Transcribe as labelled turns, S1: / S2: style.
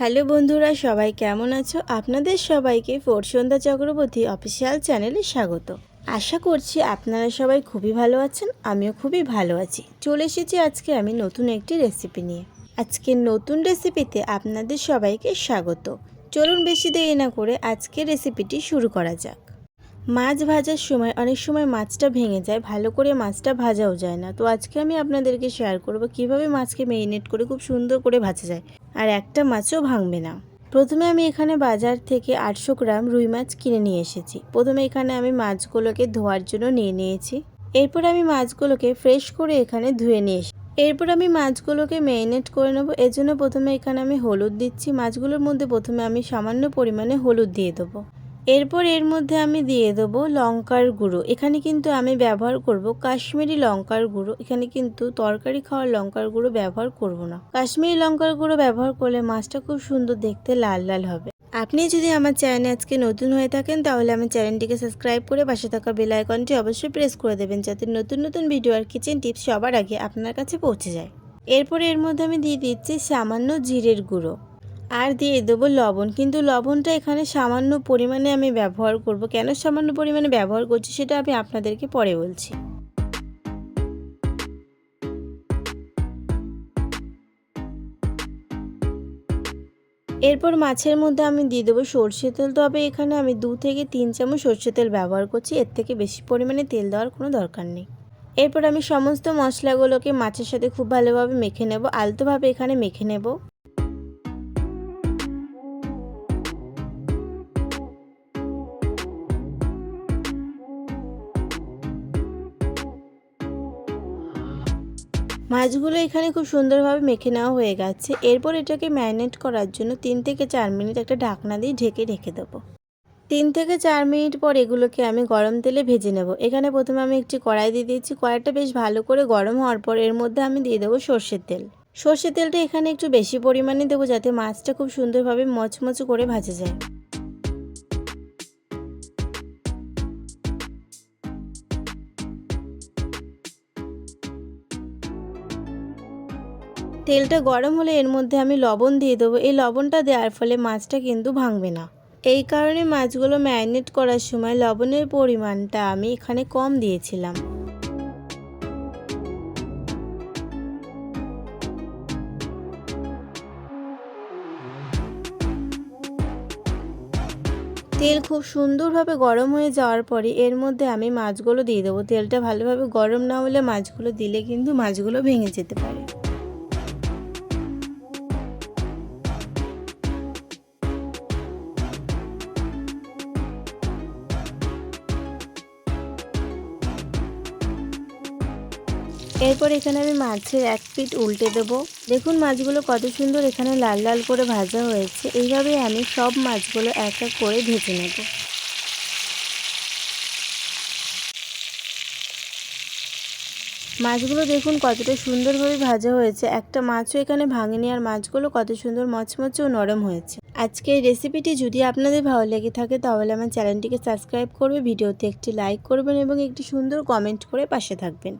S1: Hello বন্ধুরা, সবাই কেমন আছো? আপনাদের সবাইকে ফোর সন্ধ্যা চক্রবর্তী অফিসিয়াল চ্যানেলে স্বাগত। আশা করছি আপনারা সবাই খুবই ভালো আছেন, আমিও খুবই ভালো আছি। চলে এসেছি আজকে আমি নতুন একটি রেসিপি নিয়ে। আজকে নতুন রেসিপিতে আপনাদের সবাইকে স্বাগত। চলুন বেশি দেরি না করে আজকে রেসিপিটি শুরু করা যাক। মাছ ভাজার সময় অনেক সময় মাছটা ভেঙে যায়, ভালো করে মাছটা ভাজাও যায় না। তো আজকে আমি আপনাদেরকে শেয়ার করব কীভাবে মাছকে মেরিনেট করে খুব সুন্দর করে ভাজা যায়। আর একটা মাছও ভাঙবে না। প্রথমে আমি এখানে বাজার থেকে আটশো গ্রাম রুই মাছ কিনে নিয়ে এসেছি। প্রথমে এখানে আমি মাছগুলোকে ধোয়ার জন্য নিয়ে নিয়েছি। এরপর আমি মাছগুলোকে ফ্রেশ করে এখানে ধুয়ে নিয়ে এসেছি। এরপর আমি মাছগুলোকে ম্যারিনেট করে নেব। এজন্য জন্য প্রথমে এখানে আমি হলুদ দিচ্ছি। মাছগুলোর মধ্যে প্রথমে আমি সামান্য পরিমাণে হলুদ দিয়ে দেবো। এরপর এর মধ্যে আমি দিয়ে দেবো লঙ্কার গুঁড়ো। এখানে কিন্তু আমি ব্যবহার করব কাশ্মীরি লঙ্কার গুঁড়ো। এখানে কিন্তু তরকারি খাওয়ার লঙ্কার গুঁড়ো ব্যবহার করব না। কাশ্মীরি লঙ্কার গুঁড়ো ব্যবহার করলে মাছটা খুব সুন্দর দেখতে লাল লাল হবে। আপনি যদি আমার চ্যানেলে আজকে নতুন হয়ে থাকেন, তাহলে আমার চ্যানেলটিকে সাবস্ক্রাইব করে পাশে থাকা বেল আইকনটি অবশ্যই প্রেস করে দেবেন, যাতে নতুন নতুন ভিডিও আর কিচেন টিপস সবার আগে আপনার কাছে পৌঁছে যায়। এরপরে এর মধ্যে আমি দিয়ে দিচ্ছি সামান্য জিরের গুঁড়ো। আর দিয়ে দেবো লবণ। কিন্তু লবণটা এখানে সামান্য পরিমাণে আমি ব্যবহার করব। কেন সামান্য পরিমাণে ব্যবহার করছি সেটা আমি আপনাদেরকে পরে বলছি। এরপর মাছের মধ্যে আমি দিয়ে দেবো সর্ষে তেল। তবে এখানে আমি দু থেকে তিন চামচ সর্ষে তেল ব্যবহার করছি। এর থেকে বেশি পরিমাণে তেল দেওয়ার কোনো দরকার নেই। এরপর আমি সমস্ত মশলাগুলোকে মাছের সাথে খুব ভালোভাবে মেখে নেব। আলতোভাবে এখানে মেখে নেব। মাছগুলো এখানে খুব সুন্দরভাবে মেখে নেওয়া হয়ে গেছে। এরপর এটাকে ম্যারিনেট করার জন্য তিন থেকে চার মিনিট একটা ঢাকনা দিয়ে ঢেকে রেখে দেবো। তিন থেকে চার মিনিট পর এগুলোকে আমি গরম তেলে ভেজে নেব। এখানে প্রথমে আমি একটি কড়াই দিয়ে দিয়েছি। কড়াইটা বেশ ভালো করে গরম হওয়ার পর এর মধ্যে আমি দিয়ে দেবো সর্ষের তেল। সর্ষের তেলটা এখানে একটু বেশি পরিমাণে দেবো যাতে মাছটা খুব সুন্দরভাবে মচমচ করে ভাজা যায়। তেলটা গরম হলে এর মধ্যে আমি লবণ দিয়ে দেবো। এই লবণটা দেওয়ার ফলে মাছটা কিন্তু ভাঙবে না। এই কারণে মাছগুলো ম্যারিনেট করার সময় লবণের পরিমাণটা আমি এখানে কম দিয়েছিলাম। তেল খুব সুন্দরভাবে গরম হয়ে যাওয়ার পরে এর মধ্যে আমি মাছগুলো দিয়ে দেবো। তেলটা ভালোভাবে গরম না হলে মাছগুলো দিলে কিন্তু মাছগুলো ভেঙে যেতে পারে। এরপর এখানে আমি মাছের এক পিট উল্টে দেবো। দেখুন মাছগুলো কত সুন্দর এখানে লাল লাল করে ভাজা হয়েছে। এইভাবে আমি সব মাছগুলো এক এক করে ভেজে নেব। মাছগুলো দেখুন কতটা সুন্দরভাবে ভাজা হয়েছে। একটা মাছও এখানে ভাঙেনি আর মাছগুলো কত সুন্দর মচমচে ও নরম হয়েছে। আজকে এই রেসিপিটি যদি আপনাদের ভালো লেগে থাকে তাহলে আমার চ্যানেলটিকে সাবস্ক্রাইব করবে, ভিডিওতে একটি লাইক করবেন এবং একটি সুন্দর কমেন্ট করে পাশে থাকবেন।